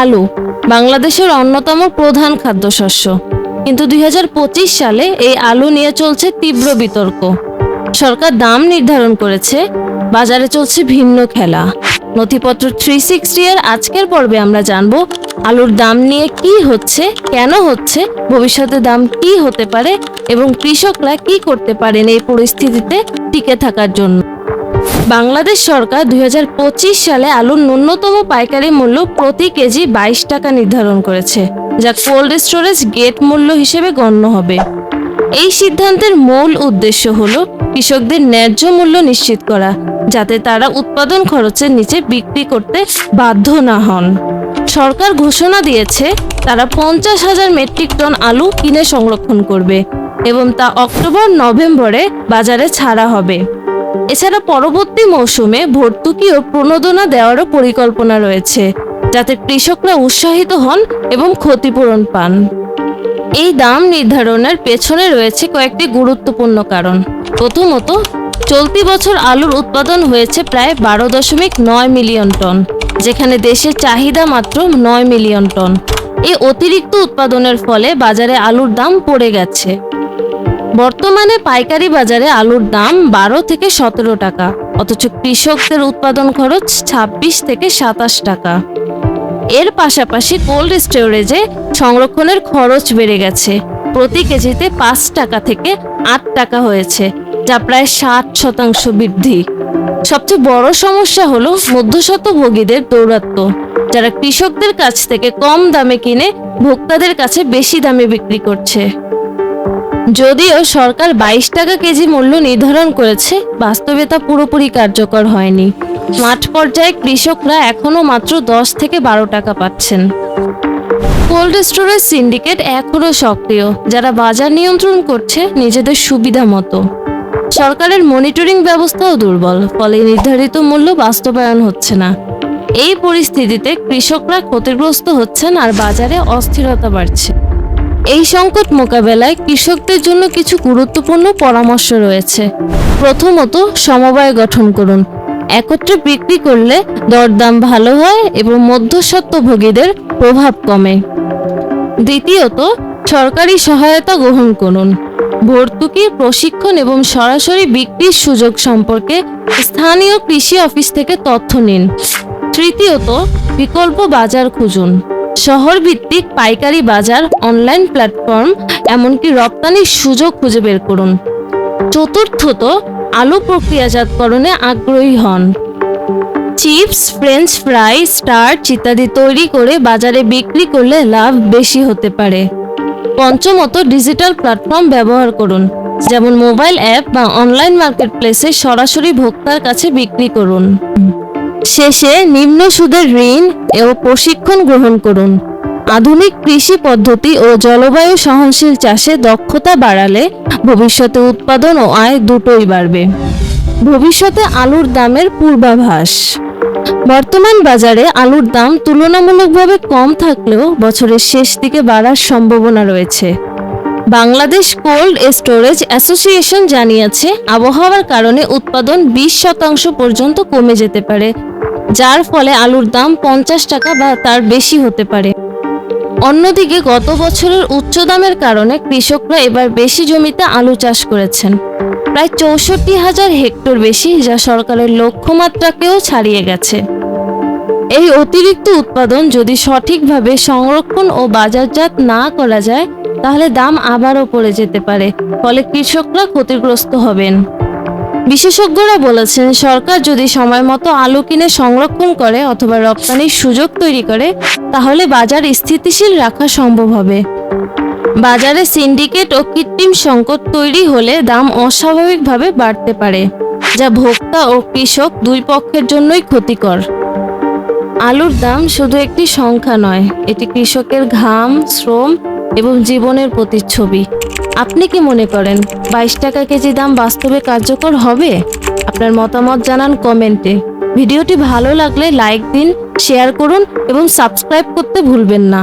আলু, বাংলাদেশের অন্যতম প্রধান খাদ্যশস্য। কিন্তু দুই হাজার পঁচিশ সালে এই আলু নিয়ে চলছে তীব্র বিতর্ক। সরকার দাম নির্ধারণ করেছে, বাজারে চলছে ভিন্ন খেলা। নথিপত্র থ্রি সিক্সটি এর আজকের পর্বে আমরা জানব আলুর দাম নিয়ে কি হচ্ছে, কেন হচ্ছে, ভবিষ্যতে দাম কি হতে পারে এবং কৃষকরা কি করতে পারেন এই পরিস্থিতিতে টিকে থাকার জন্য। বাংলাদেশ সরকার দুই হাজার পঁচিশ সালে আলুর ন্যূনতম পাইকারি মূল্য প্রতি কেজি বাইশ টাকা নির্ধারণ করেছে, যা কোল্ড স্টোরেজ গেট মূল্য হিসেবে গণ্য হবে। এই সিদ্ধান্তের মূল উদ্দেশ্য হল কৃষকদের ন্যায্য মূল্য নিশ্চিত করা, যাতে তারা উৎপাদন খরচের নিচে বিক্রি করতে বাধ্য না হন। সরকার ঘোষণা দিয়েছে, তারা পঞ্চাশ হাজার মেট্রিক টন আলু কিনে সংরক্ষণ করবে এবং তা অক্টোবর নভেম্বরে বাজারে ছাড়া হবে। এছাড়া পরবর্তী মৌসুমে ভর্তুকি ও প্রণোদনা দেওয়ারও পরিকল্পনা রয়েছে, যাতে কৃষকরা উৎসাহিত হন এবং ক্ষতিপূরণ পান। এই দাম নির্ধারণের পেছনে রয়েছে কয়েকটি গুরুত্বপূর্ণ কারণ। প্রথমত, চলতি বছর আলুর উৎপাদন হয়েছে প্রায় বারো দশমিক নয় মিলিয়ন টন, যেখানে দেশের চাহিদা মাত্র নয় মিলিয়ন টন। এই অতিরিক্ত উৎপাদনের ফলে বাজারে আলুর দাম পড়ে গেছে। বর্তমানে পাইকারি বাজারে আলুর দাম বারো থেকে সতেরো টাকা, অথচ কৃষকদের উৎপাদন খরচ ছাব্বিশ থেকে সাতাশ টাকা। এর পাশাপাশি কোল্ড স্টোরেজে সংরক্ষণের খরচ বেড়ে গেছে, প্রতি কেজিতে পাঁচ টাকা থেকে আট টাকা হয়েছে, যা প্রায় ষাট শতাংশ বৃদ্ধি। সবচেয়ে বড় সমস্যা হলো মধ্যস্বত্বভোগীদের দৌরাত্ম্য, যারা কৃষকদের কাছ থেকে কম দামে কিনে ভোক্তাদের কাছে বেশি দামে বিক্রি করছে। যদিও সরকার বাইশ টাকা কেজি মূল্য নির্ধারণ করেছে, বাস্তবে তা পুরোপুরি কার্যকর হয়নি। মাঠ পর্যায়ে কৃষকরা এখনও মাত্র দশ থেকে বারো টাকা পাচ্ছেন। কোল্ড স্টোরেজ সিন্ডিকেট এখনও সক্রিয়, যারা বাজার নিয়ন্ত্রণ করছে নিজেদের সুবিধা মতো। সরকারের মনিটরিং ব্যবস্থাও দুর্বল, ফলে নির্ধারিত মূল্য বাস্তবায়ন হচ্ছে না। এই পরিস্থিতিতে কৃষকরা ক্ষতিগ্রস্ত হচ্ছেন আর বাজারে অস্থিরতা বাড়ছে। এই সংকট মোকাবেলায় কৃষকদের জন্য কিছু গুরুত্বপূর্ণ পরামর্শ রয়েছে। প্রথমত, সমবায় গঠন করুন। একত্রে বিক্রি করলে দরদাম ভালো হয় এবং মধ্যস্বত্বভোগীদের প্রভাব কমে। দ্বিতীয়ত, সরকারি সহায়তা গ্রহণ করুন। ভর্তুকি, প্রশিক্ষণ এবং সরাসরি বিক্রির সুযোগ সম্পর্কে স্থানীয় কৃষি অফিস থেকে তথ্য নিন। তৃতীয়ত, বিকল্প বাজার খুঁজুন। শহর ভিত্তিক পাইকারি বাজার অনলাইন প্ল্যাটফর্ম এমনকি রপ্তানির সুযোগ খুঁজে বের করুন। চতুর্থত, আলু প্রক্রিয়াজাতকরণে আগ্রহী হন। চিপস ফ্রেঞ্চ ফ্রাই স্টার্চ ইত্যাদি তৈরি করে বাজারে বিক্রি করলে লাভ বেশি হতে পারে। পঞ্চমত ডিজিটাল প্ল্যাটফর্ম ব্যবহার করুন, যেমন মোবাইল অ্যাপ বা অনলাইন মার্কেটপ্লেসে সরাসরি ভোক্তার কাছে বিক্রি করুন। শেষে নিম্ন সুদের ঋণ ও প্রশিক্ষণ গ্রহণ করুন। আধুনিক কৃষি পদ্ধতি ও জলবায়ু সহনশীল চাষে দক্ষতা বাড়ালে ভবিষ্যতে উৎপাদন ও আয় দুটোই বাড়বে। ভবিষ্যতে আলুর দামের পূর্বাভাস। বর্তমান বাজারে আলুর দাম তুলনামূলকভাবে কম থাকলেও বছরের শেষ দিকে বাড়ার সম্ভাবনা রয়েছে। বাংলাদেশ কোল্ড স্টোরেজ অ্যাসোসিয়েশন জানিয়েছে, আবহাওয়ার কারণে উৎপাদন বিশ শতাংশ পর্যন্ত কমে যেতে পারে। যার ফলে আলুর দাম পঞ্চাশ টাকা বা তার বেশি হতে পারে। অন্যদিকে গত বছরের উচ্চ দামের কারণে কৃষকরা এবার বেশি জমিতে আলু চাষ করেছেন। প্রায় চৌষট্টি হাজার হেক্টর বেশি যা সরকারের লক্ষ্যমাত্রাকেও ছাড়িয়ে গেছে। এই অতিরিক্ত উৎপাদন যদি সঠিকভাবে সংরক্ষণ ও বাজারজাত না করা যায়, তাহলে দাম আবারও পড়ে যেতে পারে, ফলে কৃষকরা ক্ষতিগ্রস্ত হবেন। বিশেষজ্ঞরা বলেছেন, সরকার যদি সময় মতো আলু কিনে সংরক্ষণ করে অথবা রপ্তানির সুযোগ তৈরি করে, তাহলে বাজার স্থিতিশীল রাখা সম্ভব হবে। বাজারে সিন্ডিকেট ও কৃত্রিম সংকট তৈরি হলে দাম অস্বাভাবিকভাবে বাড়তে পারে, যা ভোক্তা ও কৃষক দুই পক্ষের জন্যই ক্ষতিকর। আলুর দাম শুধু একটি সংখ্যা নয়, এটি কৃষকের ঘাম, শ্রম এবং জীবনের প্রতিচ্ছবি। আপনি কি মনে করেন বাইশ টাকা কেজি দাম বাস্তবে কার্যকর হবে? আপনার মতামত জানান কমেন্টে। ভিডিওটি ভালো লাগলে লাইক দিন, শেয়ার করুন এবং সাবস্ক্রাইব করতে ভুলবেন না।